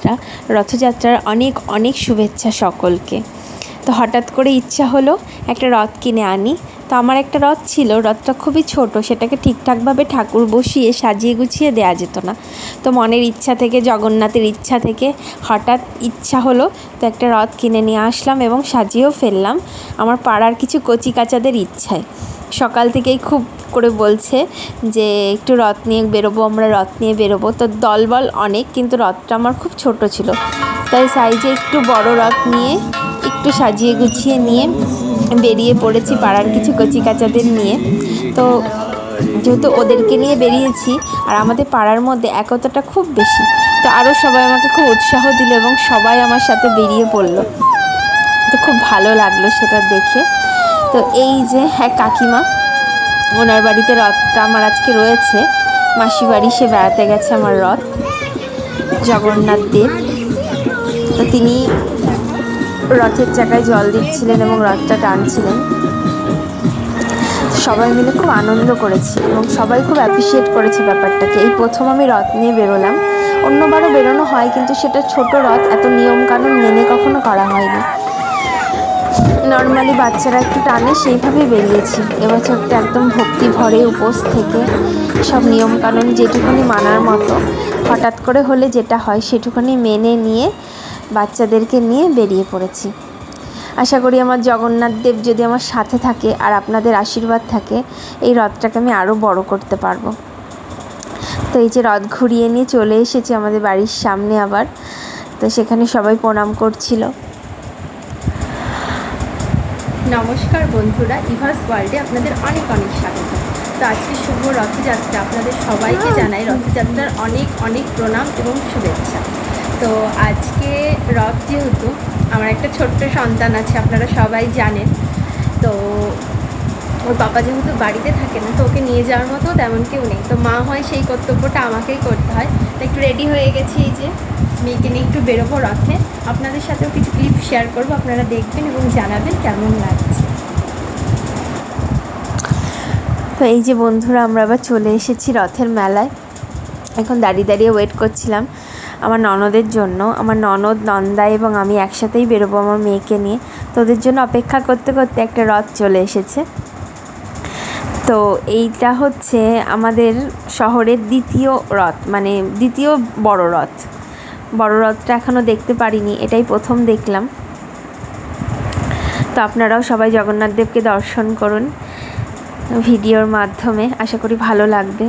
রথযাত্রা। রথযাত্রার অনেক অনেক শুভেচ্ছা সকলকে। তো হঠাৎ করে ইচ্ছা হলো একটা রথ কিনে আনি। তো আমার একটা রথ ছিল, রথটা খুবই ছোট, সেটাকে ঠিকঠাকভাবে ঠাকুর বসিয়ে সাজিয়ে গুছিয়ে দেওয়া যেত না। তো মনের ইচ্ছা থেকে, জগন্নাথের ইচ্ছা থেকে হঠাৎ ইচ্ছা হলো তো একটা রথ কিনে নিয়ে আসলাম এবং সাজিয়েও ফেললাম। আমার পাড়ার কিছু কচি কাচাদের ইচ্ছায়। সকাল থেকেই খুব করে বলছে যে একটু রথ নিয়ে বেরোবো, আমরা রথ নিয়ে বেরোবো। তো দলবল অনেক, কিন্তু রথটা আমার খুব ছোট ছিল। তাই সাইজে একটু বড় রথ নিয়ে একটু সাজিয়ে গুছিয়ে নিয়ে বেরিয়ে পড়েছি পাড়ার কিছু কচি কাচাদের নিয়ে। তো যেহেতু ওদেরকে নিয়ে বেরিয়েছি, আর আমাদের পাড়ার মধ্যে একতাটা খুব বেশি, তো আরও সবাই আমাকে খুব উৎসাহ দিল এবং সবাই আমার সাথে বেরিয়ে পড়ল। তো খুব ভালো লাগল সেটা দেখে। তো এই যে হ্যাঁ কাকিমা, ওনার বাড়িতে রথটা আমার আজকে রয়েছে। মাসি বাড়ি, সে বেড়াতে গেছে আমার রথ। জগন্নাথ দেব। তো তিনি রথের চাকায় জল দিচ্ছিলেন এবং রথটা টানছিলেন। সবাই মিলে খুব আনন্দ করেছি এবং সবাই খুব অ্যাপ্রিসিয়েট করেছে ব্যাপারটাকে। এই প্রথম আমি রথ নিয়ে বেরোলাম। অন্যবারও বেরোনো হয়, কিন্তু সেটা ছোট রথ, এত নিয়মকানুন মেনে কখনো করা হয়নি। নর্মালি বাচ্চারা একটু টানে, সেইভাবেই বেরিয়েছি। এবছরটা একদম ভক্তি ভরে উপোস থেকে সব নিয়মকানুন যেটুকুনি মানার মতো, হঠাৎ করে হলে যেটা হয় সেটুকুনি মেনে নিয়ে বাচ্চাদেরকে নিয়ে বেরিয়ে পড়েছি। আশা করি আমার জগন্নাথ দেব যদি আমার সাথে থাকে আর আপনাদের আশীর্বাদ থাকে, এই রথটাকে আমি আরও বড় করতে পারব। তো এই যে রথ ঘুরিয়ে নিয়ে চলে এসেছি আমাদের বাড়ির সামনে আবার। তো সেখানে সবাই প্রণাম করছিল। নমস্কার বন্ধুরা ইভাস ওয়ার্ল্ডে আপনাদের অনেক অনেক স্বাগত। তো আজকে শুভ রথযাত্রা আপনাদের সবাইকে জানাই রথযাত্রার অনেক অনেক প্রণাম এবং শুভেচ্ছা। তো আজকে রথ যেহেতু আমার একটা ছোট্ট সন্তান আছে আপনারা সবাই জানেন। তো ওর বাবা যেহেতু বাড়িতে থাকে না, তো ওকে নিয়ে যাওয়ার মতো তেমন কেউ নেই। তো মা হয় সেই কর্তব্যটা আমাকেই করতে হয়। তো একটু রেডি হয়ে গেছি এই যে, মেয়েকে নিয়ে একটু বেরোবো রথে আপনাদের সাথেও কিছু ক্লিপ শেয়ার করব, আপনারা দেখবেন এবং জানাবেন কেমন লাগছে। তো এই যে বন্ধুরা, আমরা আবার চলে এসেছি রথের মেলায়। এখন দাঁড়িয়ে দাঁড়িয়ে ওয়েট করছিলাম আমার ননদের জন্য। আমার ননদ, নন্দা এবং আমি একসাথেই বেরোবো আমার মেয়েকে নিয়ে। তো ওদের জন্য অপেক্ষা করতে করতে একটা রথ চলে এসেছে। তো এইটা হচ্ছে আমাদের শহরের দ্বিতীয় রথ মানে দ্বিতীয় বড় রথ। বড় রথটা এখনও দেখতে পারিনি, এটাই প্রথম দেখলাম। তো আপনারাও সবাই জগন্নাথ দেবকে দর্শন করুন ভিডিওর মাধ্যমে, আশা করি ভালো লাগবে।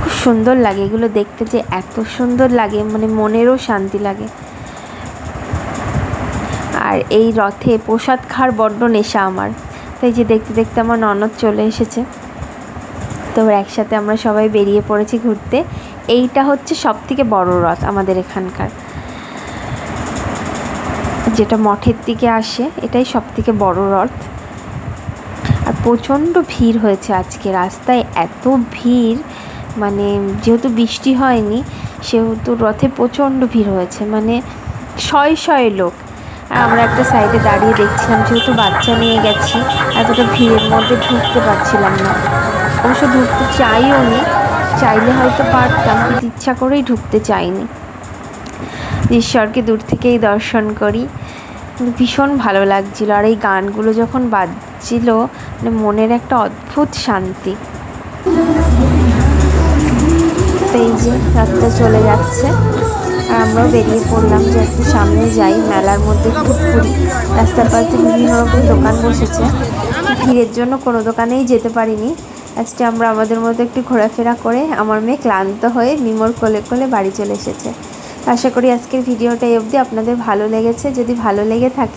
খুব সুন্দর লাগে এগুলো দেখতে যে এত সুন্দর লাগে মানে মনেরও শান্তি লাগে। আর এই রথে প্রসাদ খাওয়ার বড্ড নেশা আমার। তাই যে দেখতে দেখতে আমার ননদ চলে এসেছে। তো একসাথে আমরা সবাই বেরিয়ে পড়েছি ঘুরতে। এইটা হচ্ছে সব থেকে বড় রথ আমাদের এখানকার। যেটা মঠের দিকে আসে, এটাই সব থেকে বড় রথ। আর প্রচণ্ড ভিড় হয়েছে আজকে। রাস্তায় এত ভিড় মানে যেহেতু বৃষ্টি হয়নি, সেহেতু রথে প্রচণ্ড ভিড় হয়েছে। মানে শয়ে শয়ে লোক। আমরা একটা সাইডে দাঁড়িয়ে দেখছিলাম, যেহেতু বাচ্চা নিয়ে গেছি, এতটা ভিড়ের মধ্যে ঢুকতে পারছিলাম না। অবশ্য ঢুকতে চাইও নি, চাইলে হয়তো পারতাম, কিন্তু ইচ্ছা করেই ঢুকতে চাইনি। ঈশ্বরকে দূর থেকেই দর্শন করি। ভীষণ ভালো লাগছিল, আর এই গানগুলো যখন বাজছিল মানে মনের একটা অদ্ভুত শান্তি। এই যে, রাতটা চলে যাচ্ছে। আর আমরাও বেরিয়ে পড়লাম, যে একটু সামনে যাই। মেলার মধ্যে খুব ঘুরি রাস্তার পাশে বিভিন্ন রকম দোকান বসেছে। ভিড়ের জন্য কোনো দোকানেই যেতে পারিনি। আজকে আমরা আমাদের মধ্যে একটু ঘোরাফেরা করে আমার মেয়ে ক্লান্ত হয়ে মিমোর কোলে কোলে বাড়ি চলে এসেছে। আশা করি আজকের ভিডিওটা অবধি। আপনাদের ভালো লেগেছে? যদি ভালো লেগে থাকে